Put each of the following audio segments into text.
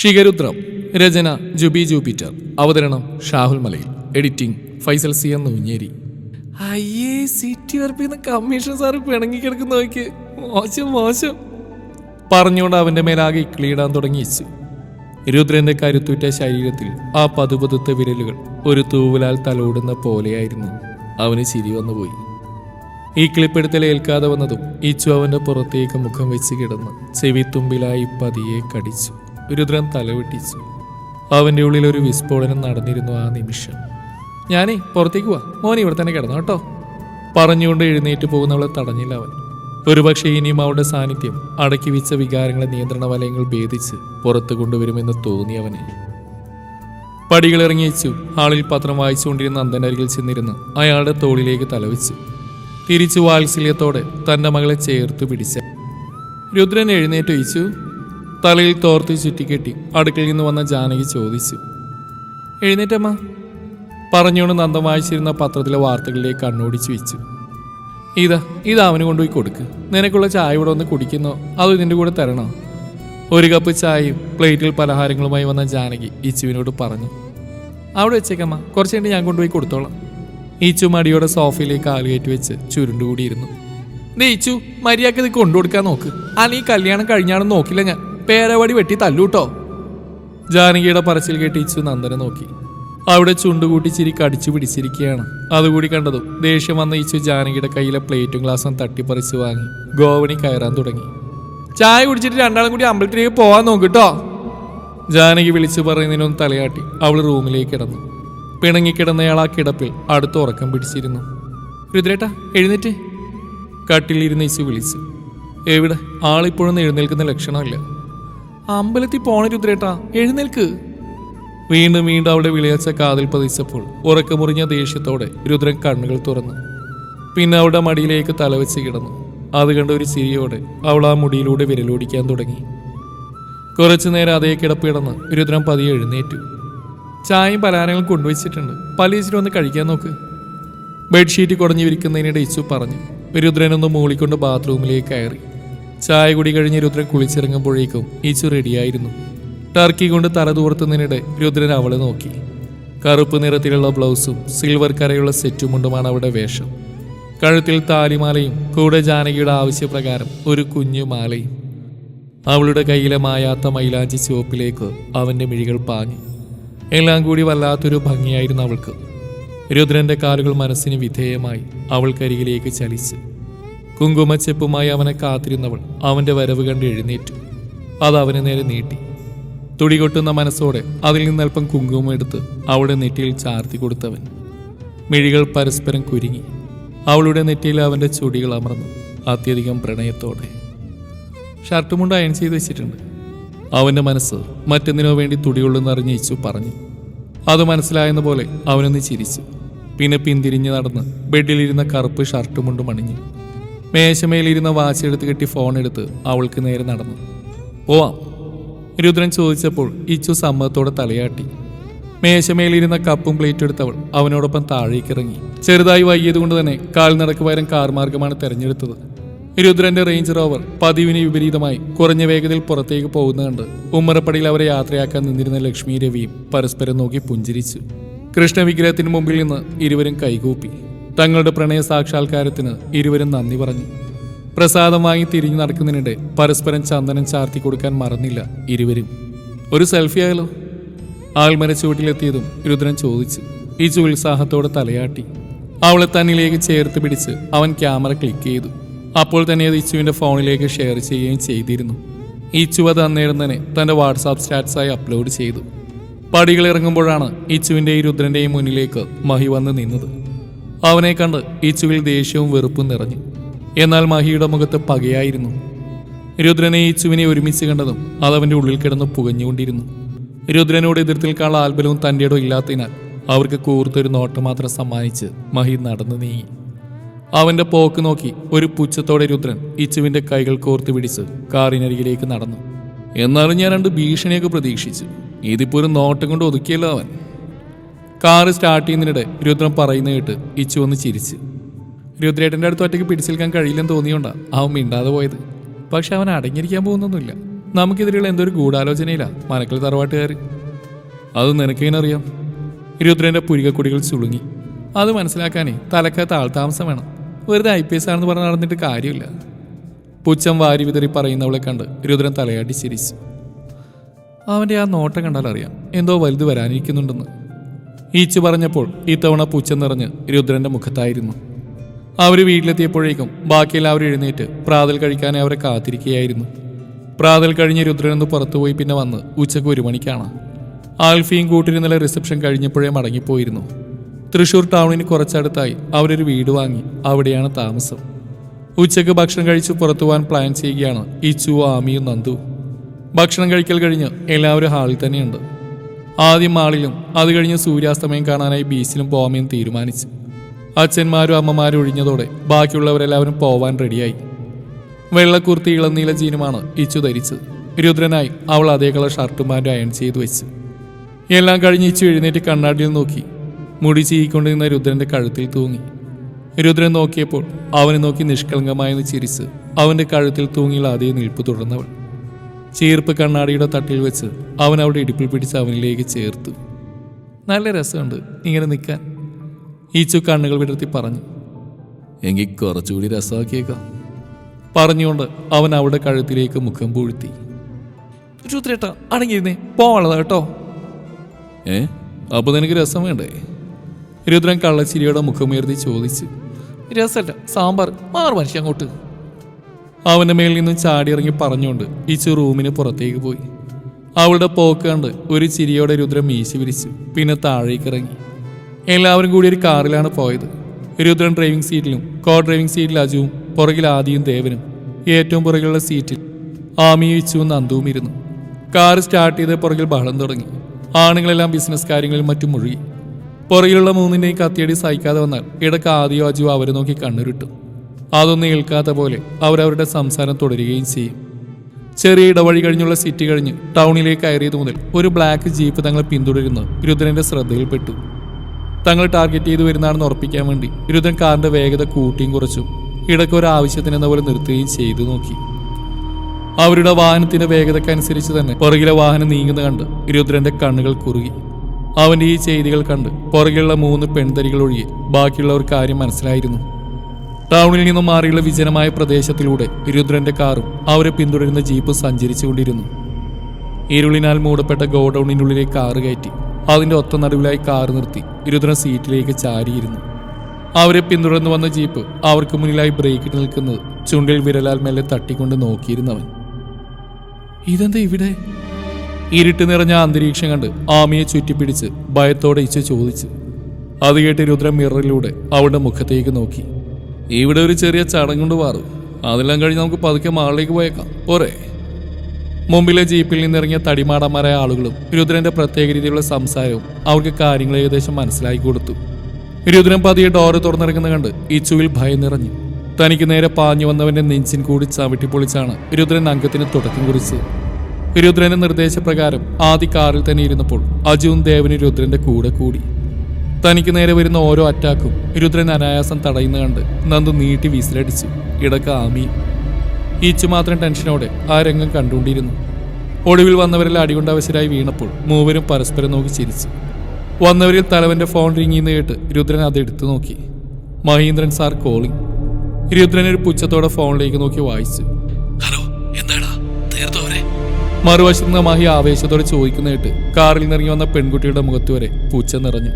ഷിഗരുദ്രം രചന Jubi Jupiter അവതരണം Shahul Malayil editing Faisal C എന്ന് ഉഞ്ഞേരി അയ്യേ സിറ്റി കമ്മീഷൻ സാർ പിണങ്ങി കിടക്കുന്ന നോക്കി. മോശം മോശം. പറഞ്ഞുകൊണ്ട് അവന്റെ മേലാകെ ഇക്കിളിയിടാൻ തുടങ്ങി ഇച്ചു രുദ്രന്റെ കരുത്തുറ്റ ശരീരത്തിൽ ആ പതുപതുത്ത വിരലുകൾ ഒരു തൂവലാൽ തലോടുന്ന പോലെയായിരുന്നു. അവന് ചിരി വന്നുപോയി. ഈ ക്ലിപ്പെടുത്തൽ ഏൽക്കാതെ വന്നതും ഇച്ചു അവന്റെ പുറത്തേക്ക് മുഖം വെച്ച് കിടന്ന് ചെവിത്തുമ്പിലായി പതിയെ കടിച്ചു. രുദ്രൻ തലവെട്ടിച്ചു അവന്റെ ഉള്ളിൽ ഒരു വിസ്ഫോടനം നടന്നിരുന്നു ആ നിമിഷം. ഞാനേ പുറത്തേക്ക് പോവാ മോൻ ഇവിടെ തന്നെ കിടന്നു കേട്ടോ. പറഞ്ഞുകൊണ്ട് എഴുന്നേറ്റ് പോകുന്നവളെ തടഞ്ഞില്ല അവൻ. ഒരുപക്ഷെ ഇനിയും അവളുടെ സാന്നിധ്യം അടക്കി വെച്ച വികാരങ്ങളെ നിയന്ത്രണ വലയങ്ങൾ ഭേദിച്ച് പുറത്തു കൊണ്ടുവരുമെന്ന് തോന്നി അവന്. പടികൾ വെച്ചു. ഹാളിൽ പത്രം വായിച്ചുകൊണ്ടിരുന്ന അന്തനരികിൽ ചെന്നിരുന്ന് അയാളുടെ തോളിലേക്ക് തലവെച്ചു തിരിച്ചു വാത്സല്യത്തോടെ തന്റെ മകളെ ചേർത്ത് പിടിച്ച. രുദ്രൻ എഴുന്നേറ്റ് ഒഴിച്ചു. തലയിൽ തോർത്ത് ചുറ്റിക്കെട്ടി അടുക്കിൽ നിന്ന് വന്ന ജാനകി ചോദിച്ചു എഴുന്നേറ്റമ്മ. പറഞ്ഞുകൊണ്ട് നന്ദം വായിച്ചിരുന്ന പത്രത്തിലെ വാർത്തകളിലേക്ക് കണ്ണോടിച്ചു വെച്ചു. ഇതാ ഇത് അവന് കൊണ്ടുപോയി കൊടുക്ക്. നിനക്കുള്ള ചായ ഇവിടെ ഒന്ന് കുടിക്കുന്നോ. അതോ ഇതിന്റെ കൂടെ തരണോ? ഒരു കപ്പ് ചായയും പ്ലേറ്റിൽ പലഹാരങ്ങളുമായി വന്ന ജാനകി ഇച്ചുവിനോട് പറഞ്ഞു അവിടെ വെച്ചേക്കമ്മ. കുറച്ച് കഴിഞ്ഞ് ഞാൻ കൊണ്ടുപോയി കൊടുത്തോളാം. ഈച്ചു മടിയോടെ സോഫയിലേക്ക് കാലുകയറ്റി വെച്ച് ചുരുണ്ടുകൂടിയിരുന്നു. ദേ ഈച്ചു മര്യാദയ്ക്ക് ഇത് കൊണ്ടുകൊടുക്കാൻ നോക്ക്. അല്ല ഈ കല്യാണം കഴിഞ്ഞാണെന്ന് നോക്കില്ല ഞാൻ. പേരവടി വെട്ടി തല്ലൂട്ടോ. ജാനകിയുടെ പറച്ചിൽ കേട്ട് ഇച്ചു നന്ദനെ നോക്കി. അവിടെ ചുണ്ടുകൂട്ടി ചിരി കടിച്ചു പിടിച്ചിരിക്കുകയാണ്. അതുകൂടി കണ്ടതും ദേഷ്യം വന്ന ഇച്ചു ജാനകിയുടെ കയ്യിലെ പ്ലേറ്റും ഗ്ലാസും തട്ടിപ്പറിച്ച് വാങ്ങി. ഗോവണി കയറാൻ തുടങ്ങി. ചായ കുടിച്ചിട്ട് രണ്ടാളും കൂടി അമ്പലത്തിലേക്ക് പോവാൻ നോക്കിട്ടോ. ജാനകി വിളിച്ചു പറയുന്നതിനൊന്ന് തലയാട്ടി അവൾ റൂമിലേക്ക് കിടന്നു. പിണങ്ങിക്കിടന്നയാൾ ആ കിടപ്പിൽ അടുത്ത ഉറക്കം പിടിച്ചിരുന്നു. രുദ്രേട്ടാ എഴുന്നേറ്റ്. കട്ടിലിരുന്ന് ഇച്ചു വിളിച്ചു. എവിടെ? ആളിപ്പോഴൊന്നും എഴുന്നേൽക്കുന്ന ലക്ഷണമില്ല. അമ്പലത്തിൽ പോണ രുദ്രേട്ടാ. എഴുന്നേൽക്ക്. വീണ്ടും വീണ്ടും അവിടെ വിളിയച്ച കാതിൽ പതിച്ചപ്പോൾ ഉറക്കമുറിഞ്ഞ ദേഷ്യത്തോടെ രുദ്രൻ കണ്ണുകൾ തുറന്നു. പിന്നെ അവളുടെ മടിയിലേക്ക് തലവെച്ച് കിടന്നു. അത് കണ്ട ഒരു ചിരിയോടെ അവൾ ആ മുടിയിലൂടെ വിരലോടിക്കാൻ തുടങ്ങി. കുറച്ചു നേരം അതേ കിടപ്പ് കിടന്ന് രുദ്രൻ പതിയെ എഴുന്നേറ്റു. ചായയും പലഹാരങ്ങളും കൊണ്ടുവച്ചിട്ടുണ്ട്. പലീച്ചിട്ട് ഒന്ന് കഴിക്കാൻ നോക്ക്. ബെഡ്ഷീറ്റ് കുടഞ്ഞു വിരിക്കുന്നതിനിടെ ഇച്ചു പറഞ്ഞു. രുദ്രനൊന്ന് മൂളിക്കൊണ്ട് ബാത്റൂമിലേക്ക് കയറി. ചായ കുടി കഴിഞ്ഞ് രുദ്രൻ കുളിച്ചിറങ്ങുമ്പോഴേക്കും ഈച്ചു റെഡിയായിരുന്നു. ടർക്കി കൊണ്ട് തല തൂർത്തുന്നതിനിടെ രുദ്രൻ അവളെ നോക്കി. കറുപ്പ് നിറത്തിലുള്ള ബ്ലൗസും സിൽവർ കരയുള്ള സെറ്റുമുണ്ടുമാണ് അവളുടെ വേഷം. കഴുത്തിൽ താലിമാലയും കൂടെ ജാനകിയുടെ ആവശ്യപ്രകാരം ഒരു കുഞ്ഞു മാലയും. അവളുടെ കയ്യിലെ മായാത്ത മൈലാഞ്ചി ചുവപ്പിലേക്ക് അവന്റെ മിഴികൾ പാഞ്ഞു. എല്ലാം കൂടി വല്ലാത്തൊരു ഭംഗിയായിരുന്നു അവൾക്ക്. രുദ്രന്റെ കാലുകൾ മനസ്സിന് വിധേയമായി അവൾക്കരികിലേക്ക് ചലിച്ചു. കുങ്കുമച്ചെപ്പുമായി അവനെ കാത്തിരുന്നവൾ അവന്റെ വരവ് കണ്ട് എഴുന്നേറ്റു. അത് അവന് നേരെ നീട്ടി. തുടികൊട്ടുന്ന മനസ്സോടെ അതിൽ നിന്നൽപ്പം കുങ്കുമം എടുത്ത് അവളുടെ നെറ്റിയിൽ ചാർത്തി കൊടുത്തവൻ. മിഴികൾ പരസ്പരം കുരുങ്ങി. അവളുടെ നെറ്റിയിൽ അവന്റെ ചുടികൾ അമർന്നു അത്യധികം പ്രണയത്തോടെ. ഷർട്ടുമുണ്ട് അയൺ ചെയ്ത് വെച്ചിട്ടുണ്ട്. അവന്റെ മനസ്സ് മറ്റെന്തിനോ വേണ്ടി തുടികൊള്ളുന്നറിഞ്ഞ് ഇച്ചു പറഞ്ഞു. അത് മനസ്സിലായെന്ന പോലെ അവനൊന്ന് ചിരിച്ചു. പിന്നെ പിന്തിരിഞ്ഞ് നടന്ന് ബെഡിലിരുന്ന കറുപ്പ് ഷർട്ടുമുണ്ടും മണിഞ്ഞു മേശമേലിരുന്ന വാച്ച് എടുത്ത് കെട്ടി ഫോൺ എടുത്ത് അവൾക്ക് നേരെ നടന്നു. പോവാം. രുദ്രൻ ചോദിച്ചപ്പോൾ ഇച്ചു സമ്മതത്തോടെ തലയാട്ടി. മേശമേലിരുന്ന കപ്പും പ്ലേറ്റും എടുത്തവൾ അവനോടൊപ്പം താഴേക്കിറങ്ങി ചെറുതായി വൈകിയതുകൊണ്ട് തന്നെ കാൽനടക്ക് പകരം കാർ മാർഗമാണ് തെരഞ്ഞെടുത്തത്. രുദ്രന്റെ റേഞ്ച് റോവർ പതിവിന് വിപരീതമായി കുറഞ്ഞ വേഗതയിൽ പുറത്തേക്ക് പോകുന്ന കണ്ട് ഉമ്മറപ്പടിയിൽ അവരെ യാത്രയാക്കാൻ നിന്നിരുന്ന ലക്ഷ്മി രവിയും പരസ്പരം നോക്കി പുഞ്ചിരിച്ചു. കൃഷ്ണവിഗ്രഹത്തിന് മുമ്പിൽ നിന്ന് ഇരുവരും കൈകൂപ്പി. തങ്ങളുടെ പ്രണയ സാക്ഷാത്കാരത്തിന് ഇരുവരും നന്ദി പറഞ്ഞു. പ്രസാദം വാങ്ങി തിരിഞ്ഞു നടക്കുന്നതിനിടെ പരസ്പരം ചന്ദനം ചാർത്തി കൊടുക്കാൻ മറന്നില്ല ഇരുവരും. ഒരു സെൽഫി ആയാലോ? ആൽമര ചുവട്ടിലെത്തിയതും രുദ്രൻ ചോദിച്ചു. ഈ ഉത്സാഹത്തോടെ തലയാട്ടി. അവളെ തന്നിലേക്ക് ചേർത്ത് പിടിച്ച് അവൻ ക്യാമറ ക്ലിക്ക് ചെയ്തു. അപ്പോൾ തന്നെ അത് ഇച്ചുവിന്റെ ഫോണിലേക്ക് ഷെയർ ചെയ്യുകയും ചെയ്തിരുന്നു. ഇച്ചു അത് അന്നേരം തന്നെ തന്റെ വാട്സാപ്പ് സ്റ്റാറ്റസായി അപ്ലോഡ് ചെയ്തു. പടികൾ ഇറങ്ങുമ്പോഴാണ് ഇച്ചുവിന്റെയും രുദ്രന്റെയും മുന്നിലേക്ക് മഹി വന്ന് നിന്നത്. അവനെ കണ്ട് ഇച്ചുവിൽ ദേഷ്യവും വെറുപ്പും നിറഞ്ഞു. എന്നാൽ മഹിയുടെ മുഖത്ത് പകയായിരുന്നു. രുദ്രനെ ഇച്ചുവിനെ ഒരുമിച്ച് കണ്ടതും അതവന്റെ ഉള്ളിൽ കിടന്ന് പുകഞ്ഞുകൊണ്ടിരുന്നു. രുദ്രനോട് എതിർത്തിൽക്കാനുള്ള ആൽബലവും തന്റെ ഇടവും ഇല്ലാത്തതിനാൽ അവർക്ക് കൂർത്തൊരു നോട്ടം മാത്രം സമ്മാനിച്ച് മഹി നടന്നു നീങ്ങി. അവന്റെ പോക്ക് നോക്കി ഒരു പുച്ഛത്തോടെ രുദ്രൻ ഇച്ചുവിന്റെ കൈകൾ കോർത്ത് പിടിച്ച് കാറിനരികിലേക്ക് നടന്നു. എന്നാലും ഞാൻ രണ്ട് ഭീഷണിയൊക്കെ പ്രതീക്ഷിച്ചു. ഇതിപ്പോൾ ഒരു നോട്ടം കൊണ്ട് ഒതുക്കിയല്ലോ അവൻ. കാറ് സ്റ്റാർട്ട് ചെയ്യുന്നതിനിടെ രുദ്രൻ പറയുന്ന കേട്ട് ഇച്ചു ഒന്ന് ചിരിച്ച്. രുദ്രേട്ടന്റെ അടുത്ത് ഒറ്റയ്ക്ക് പിടിച്ചെടുക്കാൻ കഴിയില്ലെന്ന് തോന്നിയോണ്ടാണ് അവൻ മിണ്ടാതെ പോയത്. പക്ഷെ അവൻ അടങ്ങിയിരിക്കാൻ പോകുന്നൊന്നുമില്ല. നമുക്കെതിരെയുള്ള എന്തൊരു ഗൂഢാലോചനയിലാണ് മനക്കൽ തറവാട്ടുകാർ അത് നിനക്കെങ്ങനെ അറിയാം. രുദ്രന്റെ പുരികക്കുടികൾ ചുളുങ്ങി. അത് മനസ്സിലാക്കാനേ തലക്കകത്ത് ആൾതാമസം വേണം. വെറുതെ ഐ പി എസ് ആണെന്ന് പറഞ്ഞ് നടന്നിട്ട് കാര്യമില്ല. പുച്ഛം വാരി വിതറി പറയുന്നവളെ കണ്ട് രുദ്രൻ തലയാട്ടി ചിരിച്ചു. അവന്റെ ആ നോട്ടം കണ്ടാൽ അറിയാം എന്തോ വലുത് വരാനിരിക്കുന്നുണ്ടെന്ന്. ഈച്ചു പറഞ്ഞപ്പോൾ ഇത്തവണ പൂച്ച നിറഞ്ഞ് രുദ്രന്റെ മുഖത്തായിരുന്നു. അവർ വീട്ടിലെത്തിയപ്പോഴേക്കും ബാക്കിയെല്ലാവരും എഴുന്നേറ്റ് പ്രാതൽ കഴിക്കാനേ അവരെ കാത്തിരിക്കുകയായിരുന്നു. പ്രാതൽ കഴിഞ്ഞ് രുദ്രനെന്ന് പുറത്തുപോയി പിന്നെ വന്ന് ഉച്ചയ്ക്ക് ഒരു മണിക്കാണ്. ആൽഫിയും കൂട്ടിരുന്നില്ല റിസപ്ഷൻ കഴിഞ്ഞപ്പോഴേ മടങ്ങിപ്പോയിരുന്നു. തൃശൂർ ടൗണിന് കുറച്ചടുത്തായി അവരൊരു വീട് വാങ്ങി അവിടെയാണ് താമസം. ഉച്ചയ്ക്ക് ഭക്ഷണം കഴിച്ച് പുറത്തു പോകാൻ പ്ലാൻ ചെയ്യുകയാണ് ഇച്ചു ആമിയും നന്ദു. ഭക്ഷണം കഴിക്കൽ കഴിഞ്ഞ് എല്ലാവരും ഹാളിൽ തന്നെയുണ്ട്. ആദ്യം മാളിലും അത് കഴിഞ്ഞ് സൂര്യാസ്തമയം കാണാനായി ബീച്ചിലും പോകാമെന്ന് തീരുമാനിച്ചു. അച്ഛന്മാരും അമ്മമാരും ഒഴിഞ്ഞതോടെ ബാക്കിയുള്ളവരെല്ലാവരും പോവാൻ റെഡിയായി. വെള്ളക്കുർത്തി ഇളനീല ജീനുമാണ് ഇച്ചു ധരിച്ചത്. രുദ്രനായി അവൾ അതേ കളർ ഷർട്ടും പാന്റും അയൺ ചെയ്തു വെച്ചു. എല്ലാം കഴിഞ്ഞ് ഇച്ചു എഴുന്നേറ്റ് കണ്ണാടിയിൽ നോക്കി. മുടി ചീയിക്കൊണ്ടിരുന്ന രുദ്രന്റെ കഴുത്തിൽ തൂങ്ങി. രുദ്രൻ നോക്കിയപ്പോൾ അവനെ നോക്കി നിഷ്കളങ്കമായെന്ന് ചിരിച്ച് അവന്റെ കഴുത്തിൽ തൂങ്ങിയുള്ള അതേ നിൽപ്പ് തുടർന്നവൾ. ചീർപ്പ് കണ്ണാടിയുടെ തട്ടിൽ വെച്ച് അവൻ അവിടെ ഇടുപ്പിൽ പിടിച്ച് അവനിലേക്ക് ചേർത്തു. നല്ല രസമുണ്ട് ഇങ്ങനെ നിൽക്കാൻ. ഈച്ചു കണ്ണുകൾ വിടർത്തി പറഞ്ഞു എങ്കിൽ കുറച്ചുകൂടി രസമാക്കിയേക്കാം. പറഞ്ഞുകൊണ്ട് അവൻ അവിടെ കഴുത്തിലേക്ക് മുഖം പൂഴ്ത്തി. രുദ്രേട്ട അടങ്ങിയിരുന്നേ പോവാളതാ കേട്ടോ. ഏ അപ്പൊ നിനക്ക് രസം വേണ്ടേ? രുദ്രൻ കള്ളച്ചിരിയുടെ മുഖമുയർത്തി ചോദിച്ചു രസമല്ല സാമ്പാർ മാറു മനുഷ്യ അങ്ങോട്ട്. അവന്റെ മേൽ നിന്നും ചാടിയിറങ്ങി പറഞ്ഞുകൊണ്ട് ഇച്ചു റൂമിന് പുറത്തേക്ക് പോയി. അവളുടെ പോക്ക് കണ്ട് ഒരു ചിരിയോടെ രുദ്രം മീശി വിരിച്ചു പിന്നെ താഴേക്ക് ഇറങ്ങി. എല്ലാവരും കൂടി ഒരു കാറിലാണ് പോയത്. രുദ്രൻ ഡ്രൈവിംഗ് സീറ്റിലും കോ ഡ്രൈവിംഗ് സീറ്റിൽ അജുവും പുറകിൽ ആദിയും ദേവനും ഏറ്റവും പുറകിലുള്ള സീറ്റിൽ ആമിയും ഇച്ചുവും നന്ദുവും ഇരുന്നു. കാർ സ്റ്റാർട്ട് ചെയ്ത് പുറകിൽ ബഹളം തുടങ്ങി. ആണുങ്ങളെല്ലാം ബിസിനസ് കാര്യങ്ങളിൽ മറ്റും മുഴുകി. പുറകിലുള്ള മൂന്നിന്റെയും കത്തിയടി സഹിക്കാതെ വന്നാൽ ഇടയ്ക്ക് ആദിയോ അജുവോ അവരെ നോക്കി കണ്ണുരുട്ടും. അതൊന്നും ഏൽക്കാത്ത പോലെ അവരവരുടെ സംസാരം തുടരുകയും ചെയ്യും. ചെറിയ ഇടവഴി കഴിഞ്ഞുള്ള സിറ്റി കഴിഞ്ഞ് ടൗണിലേക്ക് കയറിയത് മുതൽ ഒരു ബ്ലാക്ക് ജീപ്പ് തങ്ങളെ പിന്തുടരുന്ന രുദ്രന്റെ ശ്രദ്ധയിൽപ്പെട്ടു. തങ്ങൾ ടാർഗറ്റ് ചെയ്തു വരുന്നതാണെന്ന് ഉറപ്പിക്കാൻ വേണ്ടി രുദ്രൻ കാറിന്റെ വേഗത കൂട്ടിയും കുറച്ചും. ഇടയ്ക്ക് ഒരു ആവശ്യത്തിനെന്ന പോലെ നിർത്തുകയും ചെയ്തു നോക്കി. അവരുടെ വാഹനത്തിന്റെ വേഗതക്കനുസരിച്ച് തന്നെ പുറകിലെ വാഹനം നീങ്ങുന്ന കണ്ട് രുദ്രന്റെ കണ്ണുകൾ കുറുകി. അവന്റെ ഈ ചെയ്തികൾ കണ്ട് പുറകിലുള്ള മൂന്ന് പെൺതരികൾ ഒഴികെ ബാക്കിയുള്ളവർ കാര്യം മനസ്സിലായിരുന്നു. ടൗണിൽ നിന്നും മാറിയുള്ള വിജനമായ പ്രദേശത്തിലൂടെ രുദ്രന്റെ കാറും അവരെ പിന്തുടരുന്ന ജീപ്പും സഞ്ചരിച്ചുകൊണ്ടിരുന്നു. ഇരുളിനാൽ മൂടപ്പെട്ട ഗോഡൌണിനുള്ളിലേക്ക് കാറ് കയറ്റി അതിന്റെ ഒത്ത നടുവിലായി കാറ് നിർത്തി രുദ്രൻ സീറ്റിലേക്ക് ചാരിയിരുന്നു. അവരെ പിന്തുടർന്നു വന്ന ജീപ്പ് അവർക്ക് മുന്നിലായി ബ്രേക്കിട്ട് നിൽക്കുന്നത് ചുണ്ടിൽ വിരലാൽ മെല്ലെ തട്ടിക്കൊണ്ട് നോക്കിയിരുന്നവൻ. ഇതെന്താ ഇവിടെ? ഇരുട്ട് നിറഞ്ഞ അന്തരീക്ഷം കണ്ട് ആമിയെ ചുറ്റിപ്പിടിച്ച് ഭയത്തോടെ ഇച്ച് ചോദിച്ചു. അത് കേട്ട് രുദ്രൻ മിററിലൂടെ അവളുടെ മുഖത്തേക്ക് നോക്കി. ഇവിടെ ഒരു ചെറിയ ചടങ്ങുണ്ട് മാറും. അതെല്ലാം കഴിഞ്ഞ് നമുക്ക് പതുക്കെ മാളിലേക്ക് പോയേക്കാം. പോരെ. മുമ്പിലെ ജീപ്പിൽ നിന്നിറങ്ങിയ തടിമാടന്മാരായ ആളുകളും രുദ്രന്റെ പ്രത്യേക രീതിയിലുള്ള സംസാരവും അവർക്ക് കാര്യങ്ങൾ ഏകദേശം മനസ്സിലാക്കി കൊടുത്തു. രുദ്രൻ പതിയെ ഡോറ് തുറന്നിറങ്ങുന്ന കണ്ട് ഇച്ചുവിൽ ഭയം നിറഞ്ഞു. തനിക്ക് നേരെ പാഞ്ഞു വന്നവന്റെ നെഞ്ചിൻ കൂടി ചവിട്ടിപ്പൊളിച്ചാണ് രുദ്രൻ അംഗത്തിന് തുടക്കം കുറിച്ചത്. രുദ്രന്റെ നിർദ്ദേശപ്രകാരം ആദ്യ കാറിൽ തന്നെ ഇരുന്നപ്പോൾ അജുവും ദേവനും രുദ്രന്റെ കൂടെ കൂടി. തനിക്ക് നേരെ വരുന്ന ഓരോ അറ്റാക്കും രുദ്രൻ അനായാസം തടയുന്ന കണ്ട് നന്ദു നീട്ടി വിസിലടിച്ചു. ഇടയ്ക്ക് ആമിയും ഈച്ചു മാത്രം ടെൻഷനോടെ ആ രംഗം കണ്ടുകൊണ്ടിരുന്നു. ഒടുവിൽ വന്നവരിൽ അടികൊണ്ടവശരായി വീണപ്പോൾ മൂവരും പരസ്പരം നോക്കി ചിരിച്ചു. വന്നവരിൽ തലവന്റെ ഫോൺ റിങ്ങിന്ന് കേട്ട് രുദ്രൻ അത് എടുത്തു നോക്കി. മഹീന്ദ്രൻ സാർ കോളിംഗ് രുദ്രൻ ഒരു പുച്ഛത്തോടെ ഫോണിലേക്ക് നോക്കി വായിച്ചു. ഹലോ എന്താടാ? തീർത്തോരെ മറുവശത്ത് നിന്ന് മഹി ആവേശത്തോടെ ചോദിക്കുന്ന കേട്ട് കാറിൽ നിന്നിറങ്ങി വന്ന പെൺകുട്ടിയുടെ മുഖത്ത് വരെ പുച്ഛം നിറഞ്ഞു.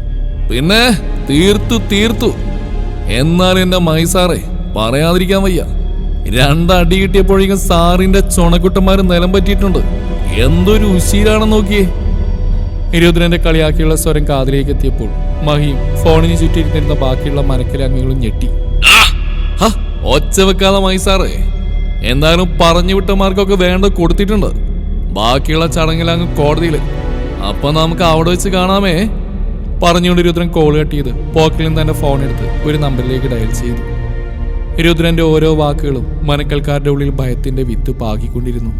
പിന്നെ തീർത്തു തീർത്തു. എന്നാൽ എന്റെ മൈസാറെ സാറേ പറയാതിരിക്കാൻ വയ്യ. രണ്ടടി കിട്ടിയപ്പോഴേക്കും സാറിന്റെ ചുണക്കുട്ടന്മാര് നിലം പറ്റിയിട്ടുണ്ട്. എന്തൊരു ഉശീലാണെന്ന് നോക്കിയേ. ഇരുപതിനെ കളിയാക്കിയുള്ള സ്വരം കാതിലേക്ക് എത്തിയപ്പോൾ മഹിയും ഫോണിന് ചുറ്റിയിരുന്നിരുന്ന ബാക്കിയുള്ള മനക്കിലെ അംഗങ്ങളും ഞെട്ടി ഒച്ച വെക്കാതെ മൈസാറേ. സാറേ എന്തായാലും പറഞ്ഞു വിട്ടമാർക്കൊക്കെ വേണ്ട കൊടുത്തിട്ടുണ്ട്. ബാക്കിയുള്ള ചടങ്ങിലങ്ങ് കോടതിയിൽ അപ്പൊ നമുക്ക് അവിടെ വെച്ച് കാണാമേ. പറഞ്ഞുകൊണ്ട് രുദ്രൻ കോൾ കട്ട് ചെയ്ത് പോക്കറ്റിൽ നിന്ന് തന്റെ ഫോൺ എടുത്ത് ഒരു നമ്പറിലേക്ക് ഡയൽ ചെയ്തു. രുദ്രന്റെ ഓരോ വാക്കുകളും മനക്കൽക്കാരുടെ ഉള്ളിൽ ഭയത്തിന്റെ വിത്ത് പാകിക്കൊണ്ടിരുന്നു.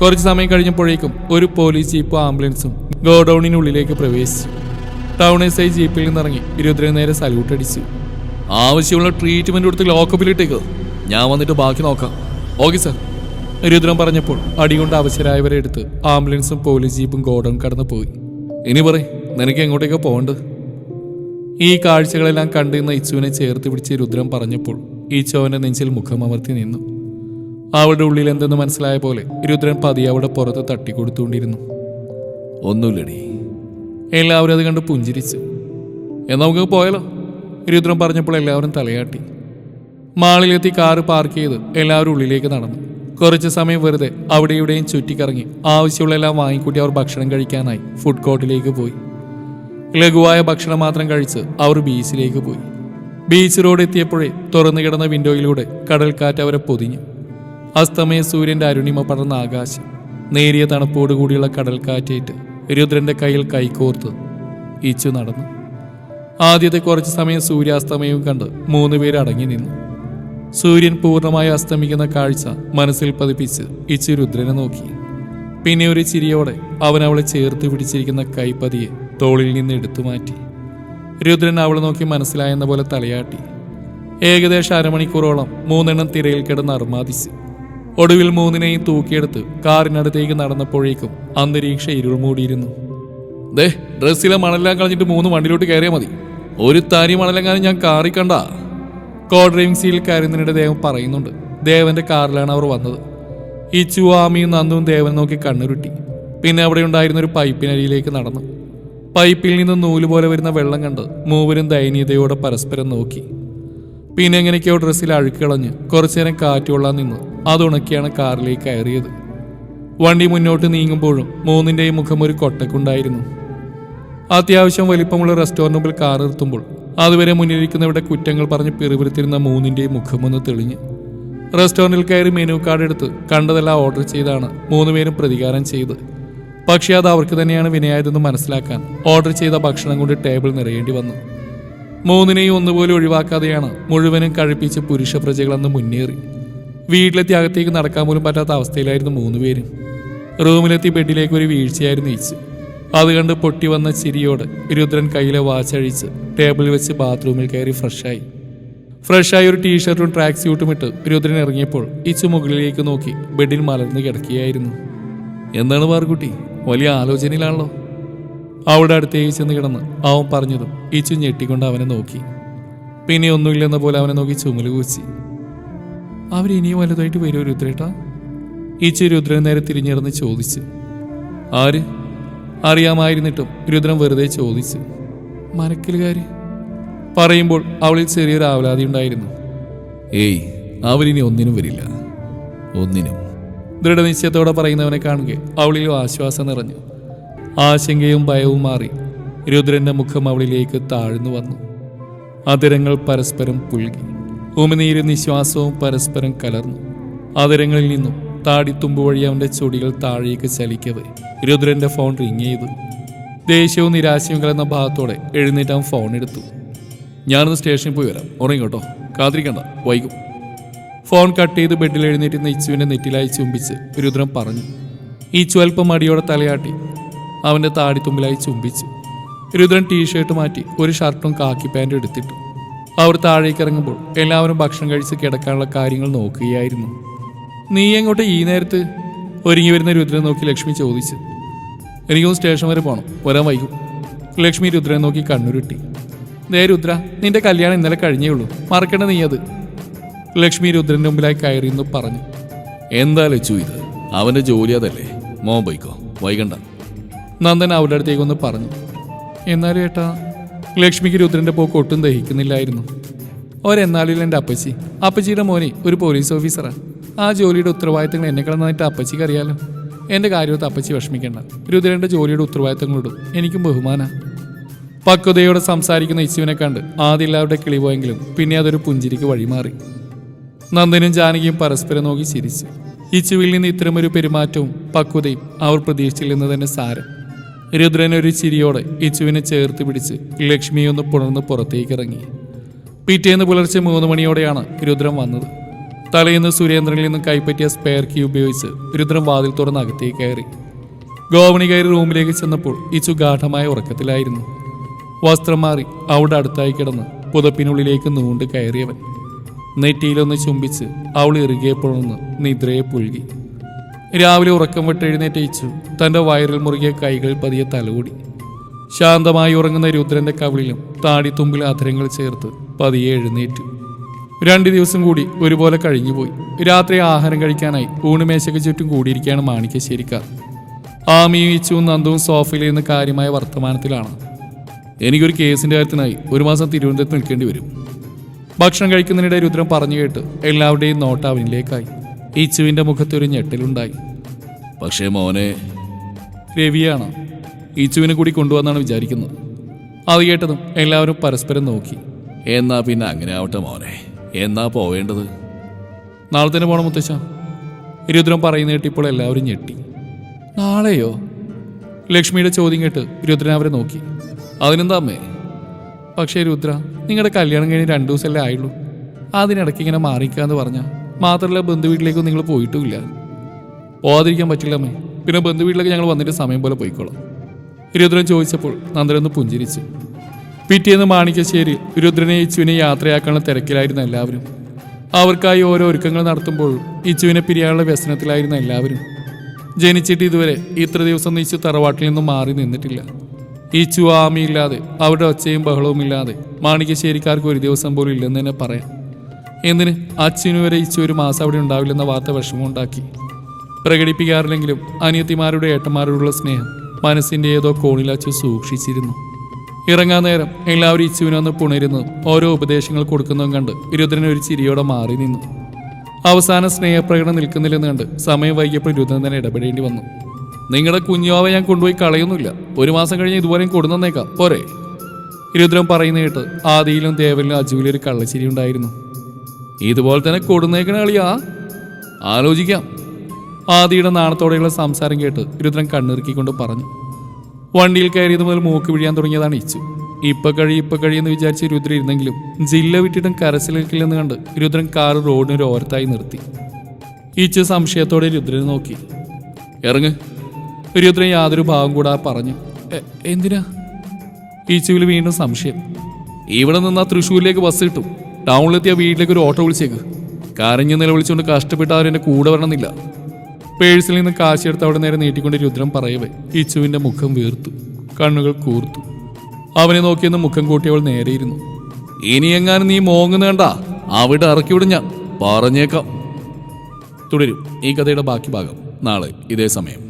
കുറച്ച് സമയം കഴിഞ്ഞപ്പോഴേക്കും ഒരു പോലീസ് ജീപ്പും ആംബുലൻസും ഗോഡൌണിനുള്ളിലേക്ക് പ്രവേശിച്ചു. ടൗൺ എസ് ഐ ജീപ്പിൽ നിന്നിറങ്ങി രുദ്രൻ നേരെ സല്യൂട്ട് അടിച്ചു. ആവശ്യമുള്ള ട്രീറ്റ്മെന്റ് കൊടുത്ത് ലോക്കപ്പിലിട്ടേക്ക് ഞാൻ വന്നിട്ട് ബാക്കി നോക്കാം. ഓക്കെ സർ രുദ്രൻ പറഞ്ഞപ്പോൾ അടികൊണ്ട് അവശരായവരെ എടുത്ത് ആംബുലൻസും പോലീസ് ജീപ്പും ഗോഡൌൺ കടന്നു പോയി ഇനി പറയ്. നിനക്ക് എങ്ങോട്ടേക്കോ പോകേണ്ടത്? ഈ കാഴ്ചകളെല്ലാം കണ്ടിരുന്ന ഇച്ചുവിനെ ചേർത്ത് പിടിച്ച് രുദ്രം പറഞ്ഞപ്പോൾ ഈച്ചു അവന്റെ നെഞ്ചിൽ മുഖം അമർത്തി നിന്നു. അവളുടെ ഉള്ളിൽ എന്തെന്ന് മനസ്സിലായ പോലെ രുദ്രൻ പതി അവളുടെ പുറത്ത് തട്ടിക്കൊടുത്തുകൊണ്ടിരുന്നു. ഒന്നുമില്ലടി. എല്ലാവരും അത് കണ്ട് പുഞ്ചിരിച്ചു. എന്നാ നമുക്ക് പോയാലോ? രുദ്രൻ പറഞ്ഞപ്പോൾ എല്ലാവരും തലയാട്ടി. മാളിലെത്തി കാറ് പാർക്ക് ചെയ്ത് എല്ലാവരും ഉള്ളിലേക്ക് നടന്നു. കുറച്ച് സമയം വെറുതെ അവിടെ ഇവിടെയും ചുറ്റിക്കറങ്ങി ആവശ്യമുള്ള എല്ലാം വാങ്ങിക്കൂട്ടി അവർ ഭക്ഷണം കഴിക്കാനായി ഫുഡ് കോർട്ടിലേക്ക് പോയി. ലഘുവായ ഭക്ഷണം മാത്രം കഴിച്ച് അവർ ബീച്ചിലേക്ക് പോയി. ബീച്ച് റോഡ് എത്തിയപ്പോഴേ തുറന്നു കിടന്ന വിൻഡോയിലൂടെ കടൽക്കാറ്റ് അവരെ പൊതിഞ്ഞു. അസ്തമയ സൂര്യന്റെ അരുണിമ പടർന്ന ആകാശം നേരിയ തണുപ്പോടുകൂടിയുള്ള കടൽക്കാറ്റേറ്റ് രുദ്രന്റെ കയ്യിൽ കൈകോർത്ത് ഇച്ചു നടന്നു. ആദ്യത്തെ കുറച്ച് സമയം സൂര്യാസ്തമയവും കണ്ട് മൂന്ന് പേര് അടങ്ങി നിന്നു. സൂര്യൻ പൂർണമായി അസ്തമിക്കുന്ന കാഴ്ച മനസ്സിൽ പതിപ്പിച്ച് ഇച്ചു രുദ്രനെ നോക്കി. പിന്നെ ഒരു ചിരിയോടെ അവൻ അവളെ ചേർത്ത് പിടിച്ചിരിക്കുന്ന കൈപ്പതിയെ തോളിൽ നിന്ന് എടുത്തു മാറ്റി. രുദ്രൻ അവൾ നോക്കി മനസ്സിലായെന്ന പോലെ തലയാട്ടി. ഏകദേശം അരമണിക്കൂറോളം മൂന്നെണ്ണം തിരയിൽ കിടന്ന് അർമാദിച്ച്. ഒടുവിൽ മൂന്നിനെയും തൂക്കിയെടുത്ത് കാറിനടുത്തേക്ക് നടന്നപ്പോഴേക്കും അന്തരീക്ഷം ഇരുൾ മൂടിയിരുന്നു. ദേ ഡ്രസ്സിലെ മണലെല്ലാം കളഞ്ഞിട്ട് മൂന്ന് വണ്ടിയിലോട്ട് കയറിയാൽ മതി. ഒരു തരി മണലെങ്ങാനും ഞാൻ കാറി കണ്ട. കോ ഡ്രൈവിംഗ് സീറ്റിൽ കയറുന്നതിനിടെ ദേവൻ പറയുന്നുണ്ട്. ദേവന്റെ കാറിലാണ് അവർ വന്നത്. ഈ ചുവാമിയും നന്ദുവും ദേവൻ നോക്കി കണ്ണുരുട്ടി. പിന്നെ അവിടെ ഉണ്ടായിരുന്ന ഒരു പൈപ്പിനരിയിലേക്ക് നടന്നു. പൈപ്പിൽ നിന്ന് നൂൽ പോലെ വരുന്ന വെള്ളം കണ്ട് മൂവരും ദയനീയതയോടെ പരസ്പരം നോക്കി. പിന്നെ എങ്ങനെയൊക്കെയോ ഡ്രസ്സിൽ അഴുക്കിളഞ്ഞ് കുറച്ചു നേരം കാറ്റുകൊള്ളാൻ നിന്ന്. അതുണക്കിയാണ് കാറിലേക്ക് കയറിയത്. വണ്ടി മുന്നോട്ട് നീങ്ങുമ്പോഴും മൂന്നിന്റെയും മുഖം ഒരു കൊട്ടക്കുണ്ടായിരുന്നു. അത്യാവശ്യം വലിപ്പമുള്ള റെസ്റ്റോറന്റ് മുമ്പിൽ കാർ നിർത്തുമ്പോൾ അതുവരെ മുന്നിലിരിക്കുന്നവരുടെ കുറ്റങ്ങൾ പറഞ്ഞ് പിറുപിറുത്തിരുന്ന മൂന്നിന്റെയും മുഖമൊന്ന് തെളിഞ്ഞ്. റെസ്റ്റോറന്റിൽ കയറി മെനു കാർഡ് എടുത്ത് കണ്ടതെല്ലാം ഓർഡർ ചെയ്താണ് മൂന്നുപേരും പ്രതികാരം ചെയ്ത്. പക്ഷേ അത് അവർക്ക് തന്നെയാണ് വിനയായതെന്ന് മനസ്സിലാക്കാൻ ഓർഡർ ചെയ്ത ഭക്ഷണം കൊണ്ട് ടേബിൾ നിറയേണ്ടി വന്നു. മൂന്നിനെയും ഒന്നുപോലും ഒഴിവാക്കാതെയാണ് മുഴുവനും കഴിപ്പിച്ച് പുരുഷ പ്രജകളെന്ന് മുന്നേറി. വീട്ടിലെത്തി അകത്തേക്ക് നടക്കാൻ പോലും പറ്റാത്ത അവസ്ഥയിലായിരുന്നു മൂന്നുപേരും റൂമിലെത്തി ബെഡിലേക്ക് ഒരു വീഴ്ചയായിരുന്നു ഈച്ച് അത് കണ്ട് പൊട്ടി വന്ന ചിരിയോട് രുദ്രൻ കയ്യിലെ വാച്ചഴിച്ച് ടേബിളിൽ വെച്ച് ബാത്റൂമിൽ കയറി ഫ്രഷായി ഫ്രഷായി ഒരു ടീഷർട്ടും ട്രാക്ക് സ്യൂട്ടും ഇട്ട് രുദ്രൻ ഇറങ്ങിയപ്പോൾ ഇച്ചു മുകളിലേക്ക് നോക്കി ബെഡിൽ മലർന്ന് കിടക്കുകയായിരുന്നു. എന്താണ് പാർക്കുട്ടി വലിയ ആലോചനയിലാണല്ലോ. അവിടെ അടുത്തേക്ക് ചെന്ന് കിടന്ന് അവൻ പറഞ്ഞതും ഇച്ചു ഞെട്ടിക്കൊണ്ട് അവനെ നോക്കി. പിന്നെ ഒന്നുമില്ലെന്ന പോലെ അവനെ നോക്കി ചുമൽ കൂച്ചി അവരിനിയും വലുതായിട്ട് വരുമോ രുദ്രേട്ടാ? ഇച്ചു രുദ്രൻ നേരെ തിരിഞ്ഞിടന്ന് ചോദിച്ചു. ആര്? അറിയാമായിരുന്നിട്ടും രുദ്രൻ വെറുതെ ചോദിച്ചു. മനക്കിലുകാര്? പറയുമ്പോൾ അവളിൽ ചെറിയൊരു ആവലാതി ഉണ്ടായിരുന്നു. ഏയ് അവരിനി ഒന്നിനും വരില്ല. ഒന്നിനും. ദൃഢനിശ്ചയത്തോടെ പറയുന്നവനെ കാണുക അവളിലും ആശ്വാസം നിറഞ്ഞു. ആശങ്കയും ഭയവും മാറി രുദ്രന്റെ മുഖം അവളിലേക്ക് താഴ്ന്നു വന്നു. അതിരങ്ങൾ പരസ്പരം പുൽകി. ഉമിനീരും നിശ്വാസവും പരസ്പരം കലർന്നു. അതിരങ്ങളിൽ നിന്നും താടിത്തുമ്പ് വഴി അവന്റെ ചൊടികൾ താഴേക്ക് ചലിക്കവേ. രുദ്രന്റെ ഫോൺ റിങ് ചെയ്തു. ദേഷ്യവും നിരാശയും കലർന്ന ഭാഗത്തോടെ എഴുന്നേറ്റ് അവൻ ഫോൺ എടുത്തു. ഞാനൊന്ന് സ്റ്റേഷനിൽ പോയി വരാം. ഉറങ്ങി കേട്ടോ കാത്തിരിക്കണ്ട. വൈകും. ഫോൺ കട്ട് ചെയ്ത് ബെഡിൽ എഴുന്നേറ്റുന്ന ഇച്ചുവിന്റെ നെറ്റിലായി ചുംബിച്ച് രുദ്രം പറഞ്ഞു. ഇച്ചു അല്പം മടിയോടെ തലയാട്ടി. അവന്റെ താടിത്തുമ്പിലായി ചുംബിച്ചു. രുദ്രൻ ടീഷർട്ട് മാറ്റി ഒരു ഷർട്ടും കാക്കി പാന്റും എടുത്തിട്ടു. അവർ താഴേക്ക് ഇറങ്ങുമ്പോൾ എല്ലാവരും ഭക്ഷണം കഴിച്ച് കിടക്കാനുള്ള കാര്യങ്ങൾ നോക്കുകയായിരുന്നു. നീ എങ്ങോട്ട് ഈ നേരത്ത്? ഒരുങ്ങി വരുന്ന രുദ്രനെ നോക്കി ലക്ഷ്മി ചോദിച്ചു. എനിക്കൊന്ന് സ്റ്റേഷൻ വരെ പോകണം വരാൻ വൈകും. ലക്ഷ്മി രുദ്രനെ നോക്കി കണ്ണുരുട്ടി. ദേ രുദ്ര നിന്റെ കല്യാണം ഇന്നലെ കഴിഞ്ഞേ ഉള്ളൂ. മറക്കണ്ട നീ അത്. ലക്ഷ്മി രുദ്രന്റെ മുമ്പിലായി കയറി എന്ന് പറഞ്ഞു. എന്താ ലച്ചു ഇത്? അവന്റെ ജോലി അതല്ലേ? മോൻ പോയിക്കോ. വൈകണ്ട. നന്ദൻ അവരുടെ അടുത്തേക്കൊന്ന് പറഞ്ഞു. എന്നാലും ഏട്ടാ ലക്ഷ്മിക്ക് രുദ്രന്റെ പോക്ക് ഒട്ടും ദഹിക്കുന്നില്ലായിരുന്നു. ഒരെന്നാലും എന്റെ അപ്പച്ചി. അപ്പച്ചിയുടെ മോനെ ഒരു പോലീസ് ഓഫീസറാണ്. ആ ജോലിയുടെ ഉത്തരവാദിത്തങ്ങൾ എന്നെക്കാളും നന്നായിട്ട് അപ്പച്ചിക്ക് അറിയാലോ. എന്റെ കാര്യമൊത്ത് അപ്പച്ചി വിഷമിക്കേണ്ട. രുദ്രന്റെ ജോലിയുടെ ഉത്തരവാദിത്തങ്ങളോടും എനിക്കും ബഹുമാന. പക്വതയോടെ സംസാരിക്കുന്ന ഇച്ചുവിനെ കണ്ട് ആദ്യം എല്ലാവരുടെ കിളി പോയെങ്കിലും പിന്നെ അതൊരു പുഞ്ചിരിക്ക് വഴിമാറി. നന്ദനും ജാനകിയും പരസ്പരം നോക്കി ചിരിച്ചു. ഇച്ചുവിൽ നിന്ന് ഇത്തരമൊരു പെരുമാറ്റവും പക്വതയും അവർ പ്രതീക്ഷിച്ചില്ലെന്ന് തന്നെ സാരം. രുദ്രൻ ഒരു ചിരിയോടെ ഇച്ചുവിനെ ചേർത്ത് പിടിച്ച് ലക്ഷ്മിയൊന്ന് പുണർന്ന് പുറത്തേക്ക് ഇറങ്ങി. പിറ്റേന്ന് പുലർച്ചെ മൂന്ന് മണിയോടെയാണ് രുദ്രൻ വന്നത്. തലേന്ന് സുരേന്ദ്രനിൽ നിന്ന് കൈപ്പറ്റിയ സ്പെയർ കീ ഉപയോഗിച്ച് രുദ്രൻ വാതിൽ തുറന്ന് അകത്തേക്ക് കയറി. ഗോവണി കയറി റൂമിലേക്ക് ചെന്നപ്പോൾ ഇച്ചു ഗാഠമായ ഉറക്കത്തിലായിരുന്നു. വസ്ത്രം മാറി അവിടെ അടുത്തായി കിടന്ന് പുതപ്പിനുള്ളിലേക്ക് നീണ്ടു കയറിയവൻ. നെറ്റിയിലൊന്ന് ചുംബിച്ച് അവൾ ഇറുകിയപ്പോഴൊന്ന് നിദ്രയെ പുൽകി. രാവിലെ ഉറക്കം വിട്ട് എഴുന്നേറ്റ് തന്റെ വയറിൽ മുറുകിയ കൈകൾ പതിയെ തലോടി ശാന്തമായി ഉറങ്ങുന്ന രുദ്രന്റെ കവിളിലും താടിത്തുമ്പിൽ അധരങ്ങൾ ചേർത്ത് പതിയെ എഴുന്നേറ്റു. രണ്ട് ദിവസം കൂടി ഒരുപോലെ കഴിഞ്ഞുപോയി. രാത്രി ആഹാരം കഴിക്കാനായി ഊണുമേശയ്ക്ക് ചുറ്റും കൂടിയിരിക്കുകയാണ് മാണിക്യശ്ശേരിക്കാർ ആമിയും ഇച്ചുവും നന്ദുവും നിന്ന് കാര്യമായ വർത്തമാനത്തിലാണ്. എനിക്കൊരു കേസിന്റെ കാര്യത്തിനായി ഒരു മാസം തിരുവനന്തപുരത്ത് നിൽക്കേണ്ടി വരും. ഭക്ഷണം കഴിക്കുന്നതിനിടെ രുദ്രം പറഞ്ഞു കേട്ടു എല്ലാവരുടെയും നോട്ട് അവനിലേക്കായി. ഈച്ചുവിന്റെ മുഖത്ത് ഒരു ഞെട്ടലുണ്ടായി. പക്ഷേ മോനെ രവിയാണ് ഈച്ചുവിനെ കൂടി കൊണ്ടുവന്നാണ് വിചാരിക്കുന്നത്. അത് കേട്ടതും എല്ലാവരും പരസ്പരം നോക്കി. എന്നാ പിന്നെ അങ്ങനെ ആവട്ടെ മോനെ. എന്നാ പോവേണ്ടത്? നാളെ തന്നെ പോണം മുത്തശ്ശ. രുദ്രം പറയുന്ന കേട്ട് ഇപ്പോൾ എല്ലാവരും ഞെട്ടി. നാളെയോ? ലക്ഷ്മിയുടെ ചോദ്യം കേട്ട് രുദ്രൻ അവരെ നോക്കി. അതിനെന്താ അമ്മേ? പക്ഷേ രുദ്ര നിങ്ങളുടെ കല്യാണം കഴിഞ്ഞ് രണ്ടു ദിവസമല്ലേ ആയുള്ളൂ. അതിനിടയ്ക്ക് ഇങ്ങനെ മാറിക്കാന്ന് പറഞ്ഞാൽ മാത്രമല്ല ബന്ധു വീട്ടിലേക്കും നിങ്ങൾ പോയിട്ടുമില്ല. പോകാതിരിക്കാൻ പറ്റില്ല അമ്മേ പിന്നെ ബന്ധു വീട്ടിലേക്ക് ഞങ്ങൾ വന്നിട്ട് സമയം പോലെ പോയിക്കോളാം. രുദ്രൻ ചോദിച്ചപ്പോൾ നന്ദനൊന്ന് പുഞ്ചിരിച്ചു. പിറ്റേന്ന് മാണിക്കശ്ശേരി രുദ്രനെ ഇച്ചുവിനെ യാത്രയാക്കാനുള്ള തിരക്കിലായിരുന്നു എല്ലാവരും. അവർക്കായി ഓരോ ഒരുക്കങ്ങൾ നടത്തുമ്പോൾ ഇച്ചുവിനെ പിരിയാനുള്ള വ്യസനത്തിലായിരുന്നു എല്ലാവരും. ജനിച്ചിട്ട് ഇതുവരെ ഇത്ര ദിവസം ഇച്ചു തറവാട്ടിൽ നിന്നും മാറി നിന്നിട്ടില്ല. ഇച്ചു ചുവാമിയില്ലാതെ അവരുടെ ഒച്ചയും ബഹളവും ഇല്ലാതെ മാണിക്കശ്ശേരിക്കാർക്ക് ഒരു ദിവസം പോലും ഇല്ലെന്ന് തന്നെ പറയാം. എന്തിന്? അച്ഛനു വരെ ഈ ഒരു മാസം അവിടെ ഉണ്ടാവില്ലെന്ന വാർത്ത വിഷമമുണ്ടാക്കി പ്രകടിപ്പിക്കാറില്ലെങ്കിലും അനിയത്തിമാരുടെ ഏട്ടന്മാരോടുള്ള സ്നേഹം മനസ്സിന്റെ ഏതോ കോണിൽ സൂക്ഷിച്ചിരുന്നു. ഇറങ്ങാൻ നേരം എല്ലാവരും ഇച്ചുവിനൊന്ന് പുണരുന്നതും ഓരോ ഉപദേശങ്ങൾ കൊടുക്കുന്നതും കണ്ട് രുദ്രൻ ഒരു ചിരിയോടെ മാറി നിന്നു. അവസാന സ്നേഹപ്രകടനം നിൽക്കുന്നില്ലെന്ന് കണ്ട് സമയം വൈകിയപ്പോൾ രുദ്രൻ തന്നെ ഇടപെടേണ്ടി വന്നു. നിങ്ങളുടെ കുഞ്ഞോവ ഞാൻ കൊണ്ടുപോയി കളയുന്നില്ല. ഒരു മാസം കഴിഞ്ഞ് ഇതുവരെയും കൊടുന്നേക്കാം പോരെ. രുദ്രൻ പറയുന്ന കേട്ട് ആദിയിലും ദേവലിലും അജുവിലും ഒരു കള്ളച്ചിരി ഉണ്ടായിരുന്നു. ഇതുപോലെ തന്നെ കൊടുന്നേക്കണ കളിയാ. ആലോചിക്കാം. ആദിയുടെ നാണത്തോടെയുള്ള സംസാരം കേട്ട് രുദ്രൻ കണ്ണിറുക്കിക്കൊണ്ട് പറഞ്ഞു. വണ്ടിയിൽ കയറിയത് മുതൽ മൂക്ക് പിഴിയാൻ തുടങ്ങിയതാണ് ഇച്ചു. ഇപ്പൊ കഴി ഇപ്പൊ കഴിയെന്ന് വിചാരിച്ച് രുദ്രൻ ഇരുന്നെങ്കിലും ജില്ല വിട്ടിട്ടും കരച്ചിലേക്കില്ലെന്ന് കണ്ട് രുദ്രൻ കാറ് റോഡിനൊരു ഓരത്തായി നിർത്തി. ഇച്ചു സംശയത്തോടെ രുദ്രനെ നോക്കി. ഇറങ്ങ്. രുദ്രൻ യാതൊരു ഭാവം കൂടാ പറഞ്ഞു. "എ- എന്തിനാ? ഈച്ചുവിൽ വീണ്ടും സംശയം. ഇവിടെ നിന്നാ തൃശ്ശൂരിലേക്ക് ബസ് കിട്ടും. ടൗണിലെത്തിയ വീട്ടിലേക്ക് ഒരു ഓട്ടോ വിളിച്ചേക്ക്. കരഞ്ഞ് നിലവിളിച്ചുകൊണ്ട് കഷ്ടപ്പെട്ട് എന്നെ കൂടെ വരണമെന്നില്ല. പേഴ്സിൽ നിന്ന് കാശെടുത്ത് അവിടെ നേരെ നീട്ടിക്കൊണ്ട് രുദ്രം പറയവേ ഇച്ചുവിന്റെ മുഖം വീർത്തു. കണ്ണുകൾ കൂർത്തു. അവനെ നോക്കിയെന്ന് മുഖം കൂട്ടിയവൾ നേരെയിരുന്നു ഇനി എങ്ങാനും നീ മോങ്ങുന്ന കണ്ട? അവിടെ ഇറക്കി ഞാൻ. പറഞ്ഞേക്കാം. തുടരും. ഈ കഥയുടെ ബാക്കി ഭാഗം നാളെ ഇതേ സമയം.